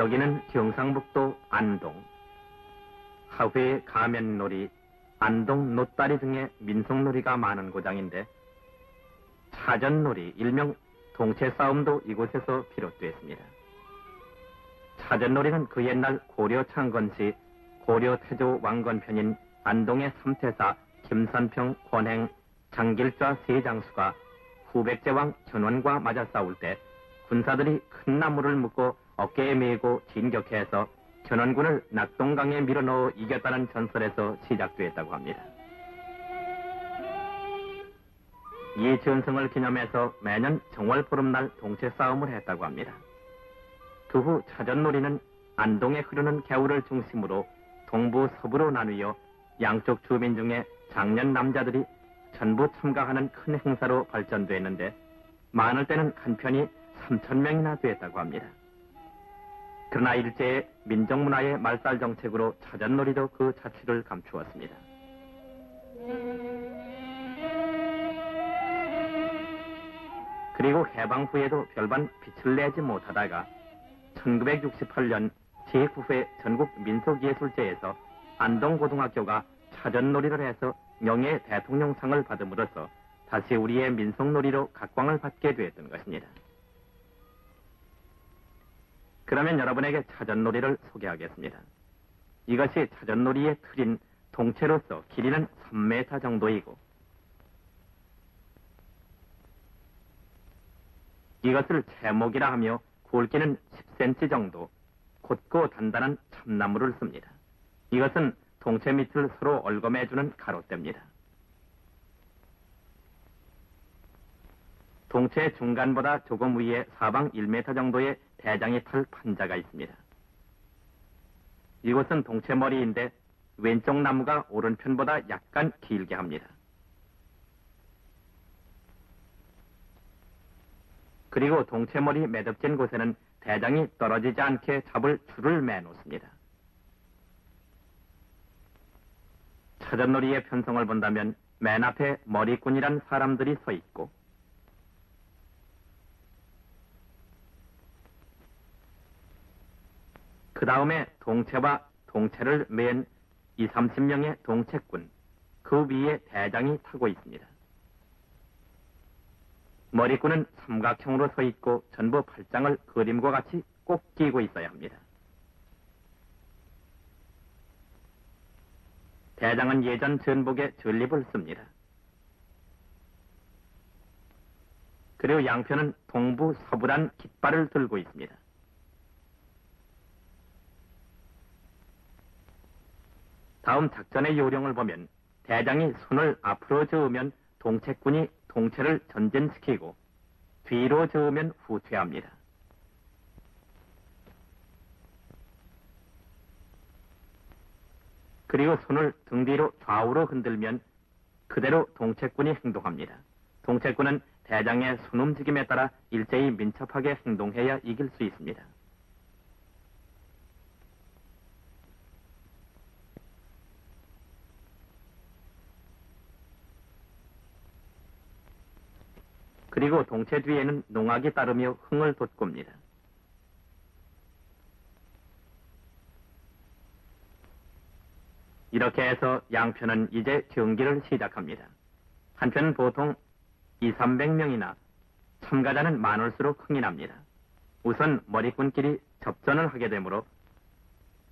여기는 경상북도 안동. 하회 가면놀이, 안동 노다리 등의 민속놀이가 많은 고장인데 차전놀이, 일명 동체싸움도 이곳에서 비롯됐습니다. 차전놀이는 그 옛날 고려 창건시 고려 태조 왕건편인 안동의 삼태사 김산평, 권행, 장길좌 세 장수가 후백제왕 견원과 맞아 싸울 때 군사들이 큰 나무를 묶고 어깨에 메고 진격해서 견원군을 낙동강에 밀어넣어 이겼다는 전설에서 시작되었다고 합니다. 이 전승을 기념해서 매년 정월 보름날 동체 싸움을 했다고 합니다. 그 후 차전놀이는 안동에 흐르는 개울을 중심으로 동부 서부로 나뉘어 양쪽 주민 중에 장년 남자들이 전부 참가하는 큰 행사로 발전됐는데 많을 때는 한편이 3천 명이나 됐다고 합니다. 그러나 일제의 민족문화의 말살 정책으로 차전놀이도 그 자취를 감추었습니다. 그리고 해방 후에도 별반 빛을 내지 못하다가 1968년 제9회 전국 민속예술제에서 안동고등학교가 차전놀이를 해서 명예 대통령상을 받음으로써 다시 우리의 민속놀이로 각광을 받게 되었던 것입니다. 그러면 여러분에게 차전놀이를 소개하겠습니다. 이것이 차전놀이의 틀인 동체로서 길이는 3m 정도이고 이것을 채목이라 하며 굵기는 10cm 정도 곧고 단단한 참나무를 씁니다. 이것은 동체 밑을 서로 얽어매주는 가로대입니다. 동체 중간보다 조금 위에 사방 1m 정도의 대장이 탈 판자가 있습니다. 이곳은 동체 머리인데 왼쪽 나무가 오른편보다 약간 길게 합니다. 그리고 동체머리 매듭진 곳에는 대장이 떨어지지 않게 잡을 줄을 매놓습니다. 차전놀이의 편성을 본다면 맨 앞에 머리꾼이란 사람들이 서 있고 그 다음에 동체와 동체를 맨 2, 30명의 동체꾼, 그 위에 대장이 타고 있습니다. 머리꾼은 삼각형으로 서 있고 전부 팔짱을 그림과 같이 꼭 끼고 있어야 합니다. 대장은 예전 전복에 전립을 씁니다. 그리고 양편은 동부 서부란 깃발을 들고 있습니다. 다음 작전의 요령을 보면 대장이 손을 앞으로 저으면 동체꾼이 동체를 전진시키고 뒤로 저으면 후퇴합니다. 그리고 손을 등 뒤로 좌우로 흔들면 그대로 동체꾼이 행동합니다. 동체꾼은 대장의 손 움직임에 따라 일제히 민첩하게 행동해야 이길 수 있습니다. 그리고 동체 뒤에는 농악이 따르며 흥을 돋굽니다. 이렇게 해서 양편은 이제 경기를 시작합니다. 한편은 보통 2, 300명이나 참가자는 많을수록 흥이 납니다. 우선 머리꾼끼리 접전을 하게 되므로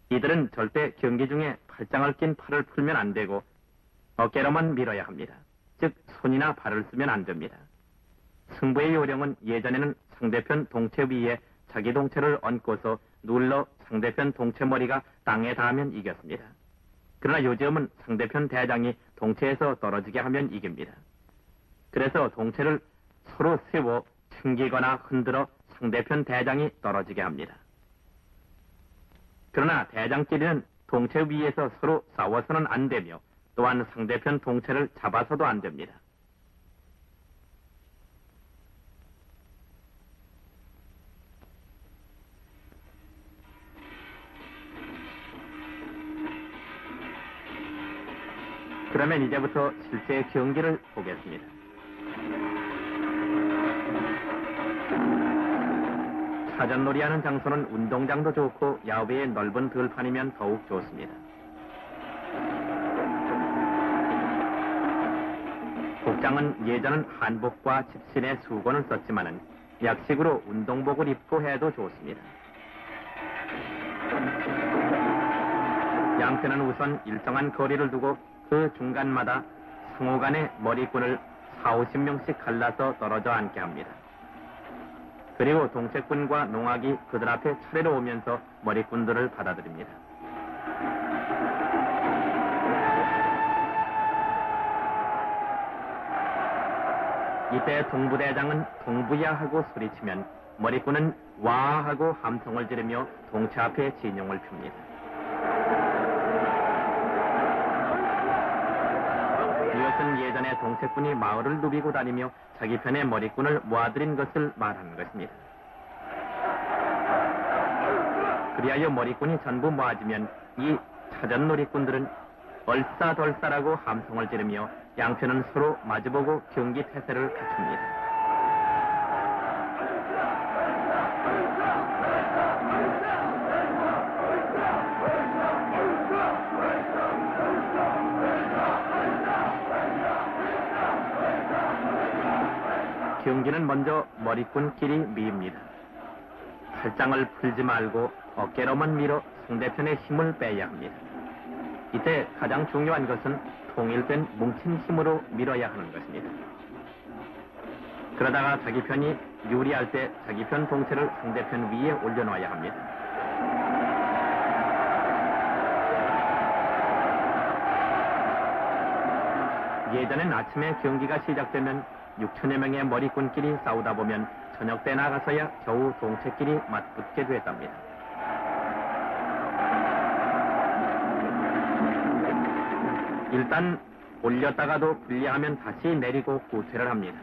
이들은 절대 경기 중에 팔짱을 낀 팔을 풀면 안 되고 어깨로만 밀어야 합니다. 즉 손이나 발을 쓰면 안 됩니다. 승부의 요령은 예전에는 상대편 동체 위에 자기 동체를 얹고서 눌러 상대편 동체 머리가 땅에 닿으면 이겼습니다. 그러나 요즘은 상대편 대장이 동체에서 떨어지게 하면 이깁니다. 그래서 동체를 서로 세워 튕기거나 흔들어 상대편 대장이 떨어지게 합니다. 그러나 대장끼리는 동체 위에서 서로 싸워서는 안 되며 또한 상대편 동체를 잡아서도 안 됩니다. 그러면 이제부터 실제 경기를 보겠습니다. 사전놀이 하는 장소는 운동장도 좋고 야외의 넓은 들판이면 더욱 좋습니다. 복장은 예전은 한복과 집신의 수건을 썼지만은 약식으로 운동복을 입고 해도 좋습니다. 양편은 우선 일정한 거리를 두고 그 중간마다 상호 간의 머리끈을 4, 50명씩 갈라서 떨어져 앉게 합니다. 그리고 동책꾼과 농악이 그들 앞에 차례로 오면서 머리꾼들을 받아들입니다. 이때 동부대장은 동부야 하고 소리치면 머리꾼은 와 하고 함성을 지르며 동체 앞에 진용을 핍니다. 동체꾼이 마을을 누비고 다니며 자기 편의 머리꾼을 모아들인 것을 말하는 것입니다. 그리하여 머리꾼이 전부 모아지면 이 사전놀이꾼들은 얼싸덜싸라고 함성을 지르며 양편은 서로 마주보고 경기 태세를 갖춥니다. 경기는 먼저 머리꾼끼리 미입니다. 팔짱을 풀지 말고 어깨로만 밀어 상대편의 힘을 빼야 합니다. 이때 가장 중요한 것은 통일된 뭉친 힘으로 밀어야 하는 것입니다. 그러다가 자기 편이 유리할 때 자기 편 동체를 상대편 위에 올려놓아야 합니다. 예전엔 아침에 경기가 시작되면 6천여 명의 머리꾼끼리 싸우다 보면 저녁 때 나가서야 겨우 동체끼리 맞붙게 됐답니다. 일단 올렸다가도 불리하면 다시 내리고 구퇴를 합니다.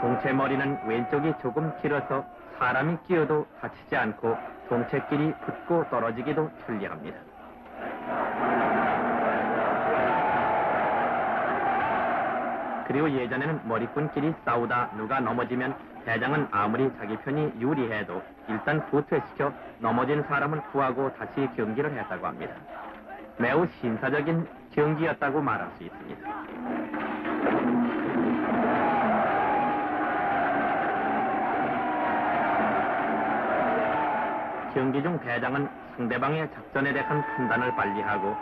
동체 머리는 왼쪽이 조금 길어서 사람이 끼어도 다치지 않고 동체끼리 붙고 떨어지기도 편리합니다. 그리고 예전에는 머리꾼끼리 싸우다 누가 넘어지면 대장은 아무리 자기 편이 유리해도 일단 후퇴시켜 넘어진 사람을 구하고 다시 경기를 했다고 합니다. 매우 신사적인 경기였다고 말할 수 있습니다. 경기 중 대장은 상대방의 작전에 대한 판단을 빨리 하고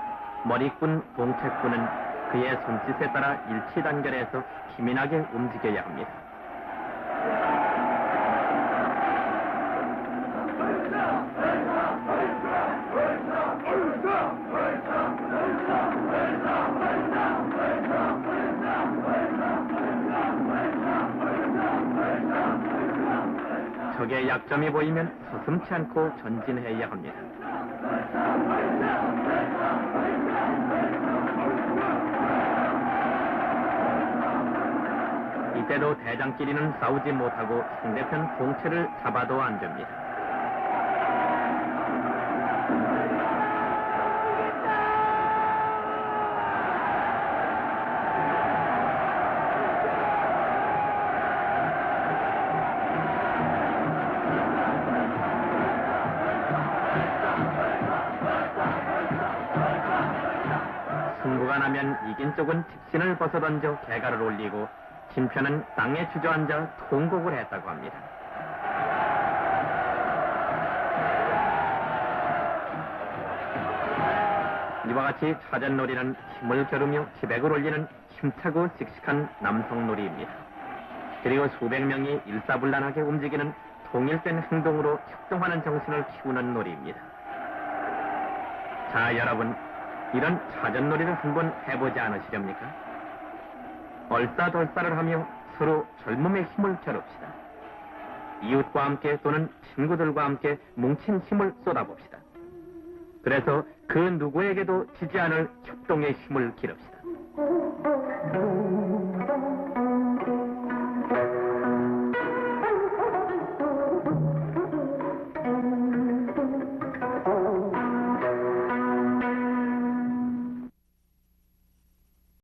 머리꾼, 동체꾼은 그의 손짓에 따라 일치 단결해서 기민하게 움직여야 합니다. 적의 약점이 보이면 서슴치 않고 전진해야 합니다. 때도 대장끼리는 싸우지 못하고 상대편 공체를 잡아도 안 됩니다. 승부가 나면 이긴 쪽은 직신을 벗어던져 개가를 올리고 진편은 땅에 주저앉아 통곡을 했다고 합니다. 이와 같이 사전놀이는 힘을 겨루며 기백을 올리는 힘차고 씩씩한 남성놀이입니다. 그리고 수백 명이 일사불란하게 움직이는 통일된 행동으로 협동하는 정신을 키우는 놀이입니다. 자, 여러분, 이런 사전놀이를 한번 해보지 않으시렵니까? 얼싸돌싸를 하며 서로 젊음의 힘을 겨룹시다. 이웃과 함께 또는 친구들과 함께 뭉친 힘을 쏟아봅시다. 그래서 그 누구에게도 지지 않을 협동의 힘을 기릅시다.